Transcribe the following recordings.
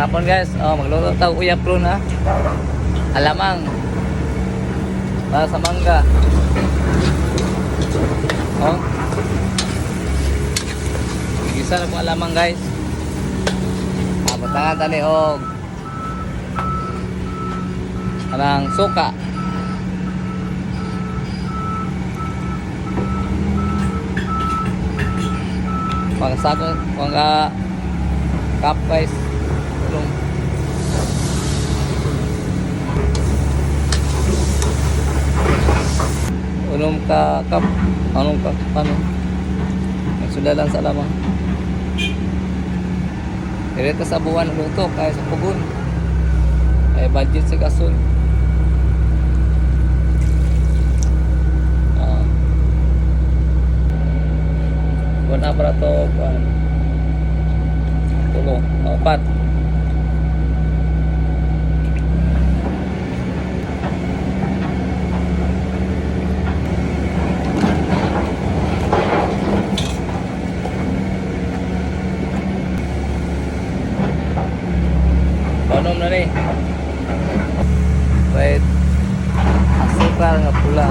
Hapon guys, oh, magluto tayo uyap prune ha. Alamang. Para sa mangga. Oh. Gisa na po alamang guys. Abatangan tani og anang suka. Pang sako, pang cup guys. Tulong. Unom ka cup. Anong ka? Ano? Sudah lang sa lamang. Direto sa buwan luto kaya sa pugon. Ay budget sa gasol. Ah. Na para to buwan. Tulo, apat. Panom na ni. Wait. Asukal nga pula.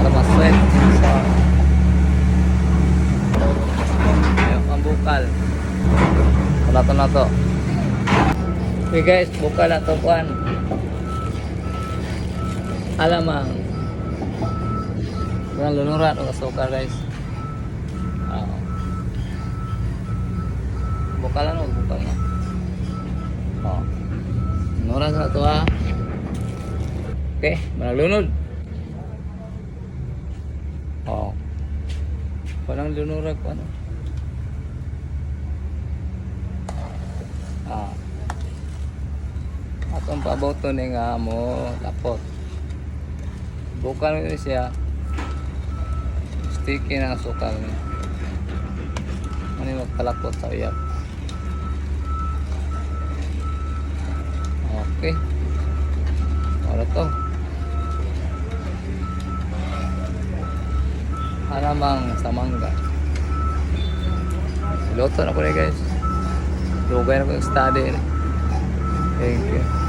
Para maswet. So, Ayun, ang bukal. Wala to na to. Okay guys, bukal na to kuan. Alamang. Kurang lunuran o asukal guys. Ah. Bukal na no, bukal na. Oh. Nora sa to ha. Okay, manalunod. Oh. Parang lunurag ko ano. Ah. Atong paboto ni nga mo lapot. Bukan mo siya. Sticky na sukal niya. Ano yung magkalapot sa uyap. Okay. Ano to? Alamang sa mangga. Luto na ko na guys. Lugay na ko yung study. Thank you.